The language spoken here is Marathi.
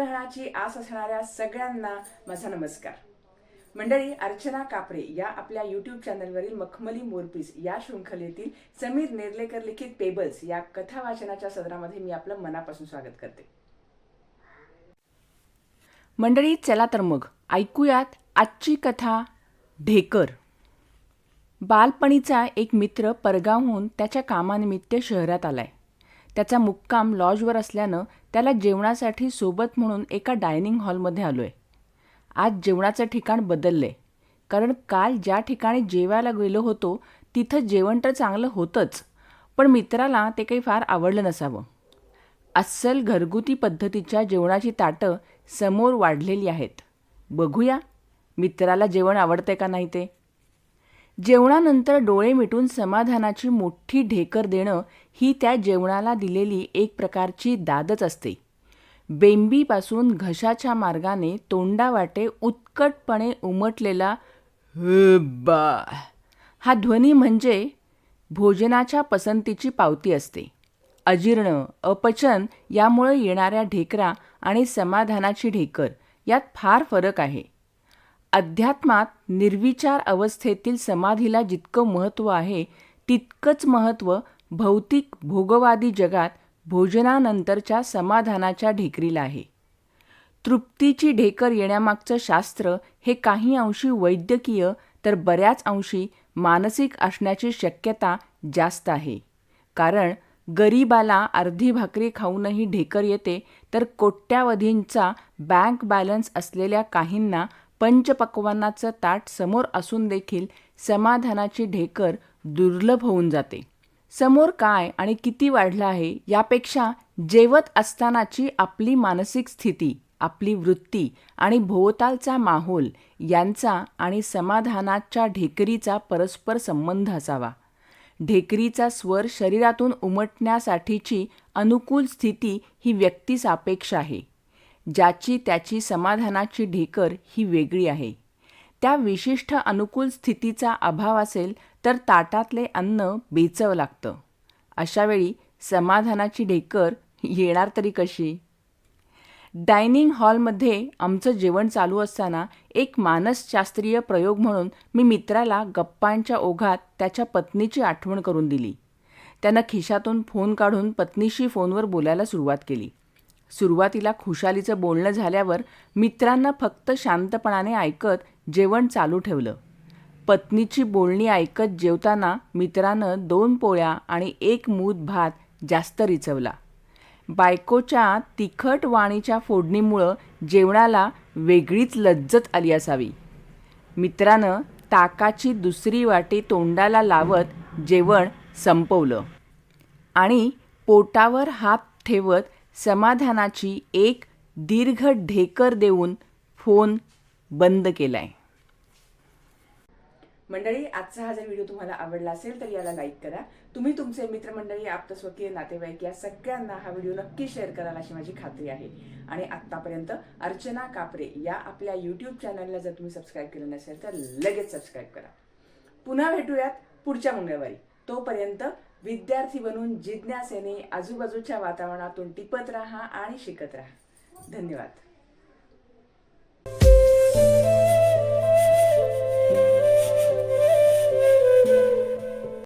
ग्रहणाची आस असणाऱ्या सगळ्यांना माझा नमस्कार. मंडळी अर्चना कापरे या आपल्या यूट्यूब चॅनलवरील मखमली मोरपीस या शृंखलेतील समीर नेर्लेकर लिखित पेबल्स या कथा वाचनाच्या सदरामध्ये मी आपलं मनापासून स्वागत करते. मंडळी चला तर मग ऐकूयात आजची कथा ढेकर. बालपणीचा एक मित्र परगावहून त्याच्या कामानिमित्त शहरात आलाय. त्याचा मुक्काम लॉजवर असल्यानं त्याला जेवणासाठी सोबत म्हणून एका डायनिंग हॉलमध्ये आलो आहे आज जेवणाचं ठिकाण बदललं आहे कारण काल ज्या ठिकाणी जेवायला गेलो होतो तिथं जेवण तर चांगलं होतंच पण मित्राला ते काही फार आवडलं नसावं. अस्सल घरगुती पद्धतीच्या जेवणाची ताटं समोर वाढलेली आहेत. बघूया मित्राला जेवण आवडतंय का नाही ते. जेवणानंतर डोळे मिटून समाधानाची मोठी ढेकर देणं ही त्या जेवणाला दिलेली एक प्रकारची दादच असते. बेंबीपासून घशाच्या मार्गाने तोंडावाटे उत्कटपणे उमटलेला बा हा ध्वनी म्हणजे भोजनाच्या पसंतीची पावती असते. अजीर्ण अपचन यामुळे येणाऱ्या ढेकरा आणि समाधानाची ढेकर यात फार फरक आहे. अध्यात्मात निर्विचार अवस्थेतील समाधीला जितकं महत्त्व आहे तितकंच महत्त्व भौतिक भोगवादी जगात भोजनानंतरच्या समाधानाच्या ढेकरीला आहे. तृप्तीची ढेकर येण्यामागचं शास्त्र हे काही अंशी वैद्यकीय तर बऱ्याच अंशी मानसिक असण्याची शक्यता जास्त आहे. कारण गरीबाला अर्धी भाकरी खाऊनही ढेकर येते तर कोट्यावधींचा बँक बॅलन्स असलेल्या काहींना पंचपक्वान्नाचं ताट समोर असून देखील समाधानाची ढेकर दुर्लभ होऊन जाते. समोर काय आणि किती वाढलं आहे यापेक्षा जेवत असतानाची आपली मानसिक स्थिती आपली वृत्ती आणि भोवतालचा माहोल यांचा आणि समाधानाच्या ढेकरीचा परस्पर संबंध असावा. ढेकरीचा स्वर शरीरातून उमटण्यासाठीची अनुकूल स्थिती ही व्यक्तिसापेक्ष आहे. ज्याची त्याची समाधानाची ढेकर ही वेगळी आहे. त्या विशिष्ट अनुकूल स्थितीचा अभाव असेल तर ताटातले अन्न बेचवं लागतं. अशावेळी समाधानाची ढेकर येणार तरी कशी? डायनिंग हॉलमध्ये आमचं जेवण चालू असताना एक मानसशास्त्रीय प्रयोग म्हणून मी मित्राला गप्पांच्या ओघात त्याच्या पत्नीची आठवण करून दिली. त्यानं खिशातून फोन काढून पत्नीशी फोनवर बोलायला सुरुवात केली. सुरुवातीला खुशालीचं बोलणं झाल्यावर मित्रांना फक्त शांतपणाने ऐकत जेवण चालू ठेवलं. पत्नीची बोलणी ऐकत जेवताना मित्रानं दोन पोळ्या आणि एक मूद भात जास्त रिचवला. बायकोच्या तिखट वाणीच्या फोडणीमुळं जेवणाला वेगळीच लज्जत आली असावी. मित्रानं ताकाची दुसरी वाटी तोंडाला लावत जेवण संपवलं. आणि पोटावर हात ठेवत समाधानाची एक दीर्घ ढेकर देऊन फोन बंद केलाय. मंडळी आजचा हा जर व्हिडिओ तुम्हाला आवडला असेल तर याला लाईक करा. तुम्ही तुमचे मित्रमंडळी आप्तस्वकीय नातेवाईक या सगळ्यांना हा व्हिडिओ नक्की शेअर कराल अशी माझी खात्री आहे. आणि आत्तापर्यंत अर्चना कापरे या आपल्या यूट्यूब चॅनलला जर तुम्ही सबस्क्राईब केलं नसेल तर लगेच सबस्क्राईब करा. पुन्हा भेटूयात पुढच्या मंगळवारी. तोपर्यंत विद्यार्थी बनून जिज्ञासेने आजूबाजूच्या वातावरणातून टिपत राहा आणि शिकत राहा. धन्यवाद.